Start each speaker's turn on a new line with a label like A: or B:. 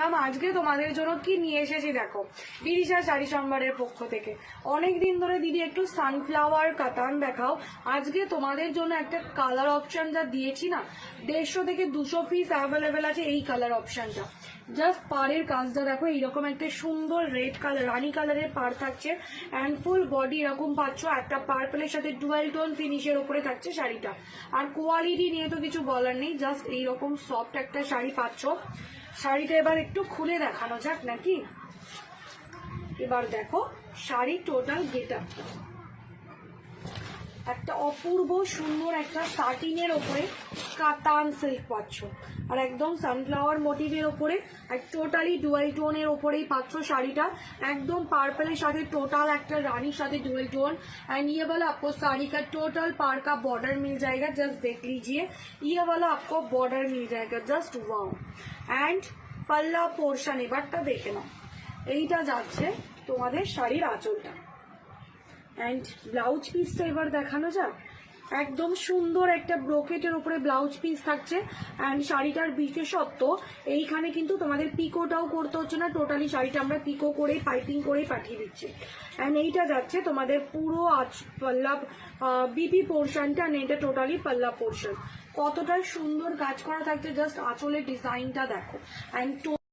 A: Ma'am, আজকে তোমাদের জন্য কি নিয়ে এসেছি দেখো বিদিশা শাড়ি সম্ভারের পক্ষ থেকে। অনেক দিন ধরে দিদি একটু সানফ্লাওয়ার কাতান দেখাও। আজকে তোমাদের জন্য একটা কালার অপশন যা দিয়েছি না, দেড়শো থেকে দুশো পিস অ্যাভেলেবেল আছে এই কালার অপশনটা জাস্ট পাড়ের কাজটা দেখো, এইরকম একটা সুন্দর রেড কালার রানি কালারের পাড় থাকছে। অ্যান্ড ফুল বডি এরকম পাচ্ছ, একটা পার্পলের সাথে ডুয়েল টোন ফিনিশের উপরে থাকছে শাড়িটা। আর কোয়ালিটি নিয়ে তো কিছু বলার নেই জাস্ট এইরকম সফট একটা শাড়ি পাচ্ছ। শাড়িটা এবার একটু খুলে দেখানো যাক নাকি? এবার দেখো শাড়ি টোটাল গেট একটা অপূর্ব সুন্দর একটা সাটিং এর ওপরে কাতান সিল্ক পাচ্ছ আর একদম সানফ্লাওয়ার মোটিভের ওপরে আর টোটালি ডুয়েল টোনের ওপরেই পাচ্ছ শাড়িটা একদম পার্পলের সাথে টোটাল একটা রানীর সাথে डुअल टोन एंड ये वाला आपको साड़ी का टोटल पार का बॉर्डर मिल जाएगा जस्ट देख लीजिए ये वाला आपको बॉर्डर मिल जाएगा जस्ट वाओ एंड পাল্লা পোর্শন এবারটা দেখে নাও এইটা যাচ্ছে তোমাদের শাড়ির আঁচলটা অ্যান্ড ব্লাউজ পিসটা এবার দেখানো যাক। একদম সুন্দর একটা ব্রোকেটের উপরে ব্লাউজ পিস থাকছে। অ্যান্ড শাড়িটার বিশেষত্ব এইখানে কিন্তু তোমাদের পিকোটাও করতে হচ্ছে না। টোটালি শাড়িটা আমরা পিকো করেই পাইপিং করেই পাঠিয়ে দিচ্ছি। অ্যান্ড এইটা যাচ্ছে তোমাদের পুরো আচ পাল্লা বিপি পোর্শনটা অ্যান্ড এটা টোটালি পাল্লা পোর্শন কতটা সুন্দর কাজ করা থাকছে। জাস্ট আঁচলের ডিজাইনটা দেখো। অ্যান্ড